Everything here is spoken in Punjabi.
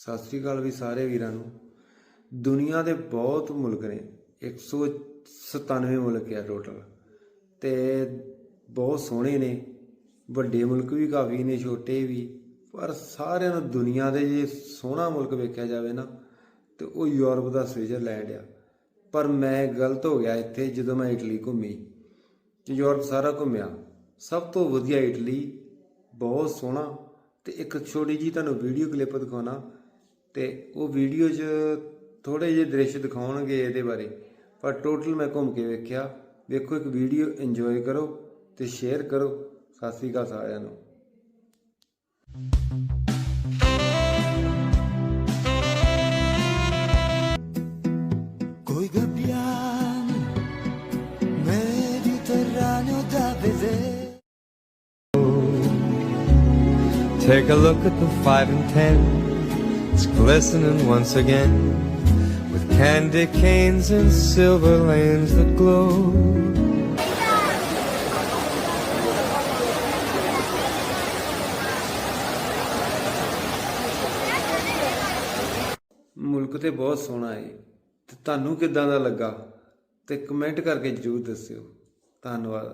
ਸਤਿ ਸ੍ਰੀ ਅਕਾਲ ਵੀ ਸਾਰੇ ਵੀਰਾਂ ਨੂੰ। ਦੁਨੀਆ ਦੇ ਬਹੁਤ ਮੁਲਕ ਨੇ 197 ਮੁਲਕ ਆ ਟੋਟਲ ਤੇ ਬਹੁਤ ਸੋਹਣੇ ਨੇ, ਵੱਡੇ ਮੁਲਕ ਵੀ ਕਾਫੀ ਨੇ, ਛੋਟੇ ਵੀ, ਪਰ ਸਾਰਿਆਂ ਨੂੰ ਦੁਨੀਆ ਦੇ ਜੇ ਸੋਹਣਾ ਮੁਲਕ ਵੇਖਿਆ ਜਾਵੇ ਨਾ, ਤੇ ਉਹ ਯੂਰਪ ਦਾ ਸਵਿਟਜ਼ਰਲੈਂਡ ਆ। ਪਰ ਮੈਂ ਗਲਤ ਹੋ ਗਿਆ ਇੱਥੇ ਜਦੋਂ ਮੈਂ ਇਟਲੀ ਘੁੰਮੀ, ਤੇ ਯੂਰਪ ਸਾਰਾ ਘੁੰਮਿਆ। ਸਭ ਤੋਂ ਵਧੀਆ ਇਟਲੀ, ਬਹੁਤ ਸੋਹਣਾ, ਤੇ ਇੱਕ ਛੋਟੀ ਜੀ ਤੁਹਾਨੂੰ ਵੀਡੀਓ ਕਲਿੱਪ ਦਿਖਾਉਣਾ। ਤੇ ਉਹ ਵੀਡੀਓ 'ਚ ਥੋੜੇ ਜਿਹੇ ਦ੍ਰਿਸ਼ ਦਿਖਾਉਣਗੇ ਇਹਦੇ ਬਾਰੇ ਪਰ ਟੋਟਲ ਮੈਂ ਘੁੰਮ ਕੇ ਵੇਖਿਆ। ਵੇਖੋ ਇੱਕ ਵੀਡੀਓ ਇੰਜੋਏ ਕਰੋ ਤੇ ਸ਼ੇਅਰ ਕਰੋ। ਸਤਿ ਸ੍ਰੀ ਅਕਾਲ ਸਾਰਿਆਂ ਨੂੰ। Take a look at the 5 and 10 streets glistening once again with candy canes and silver lanes that glow. ਮੁਲਕ ਤੇ ਬਹੁਤ ਸੋਹਣਾ ਹੈ ਤੇ ਤੁਹਾਨੂੰ ਕਿੱਦਾਂ ਦਾ ਲੱਗਾ ਤੇ ਕਮੈਂਟ ਕਰਕੇ ਜਰੂਰ ਦੱਸਿਓ ਧੰਨਵਾਦ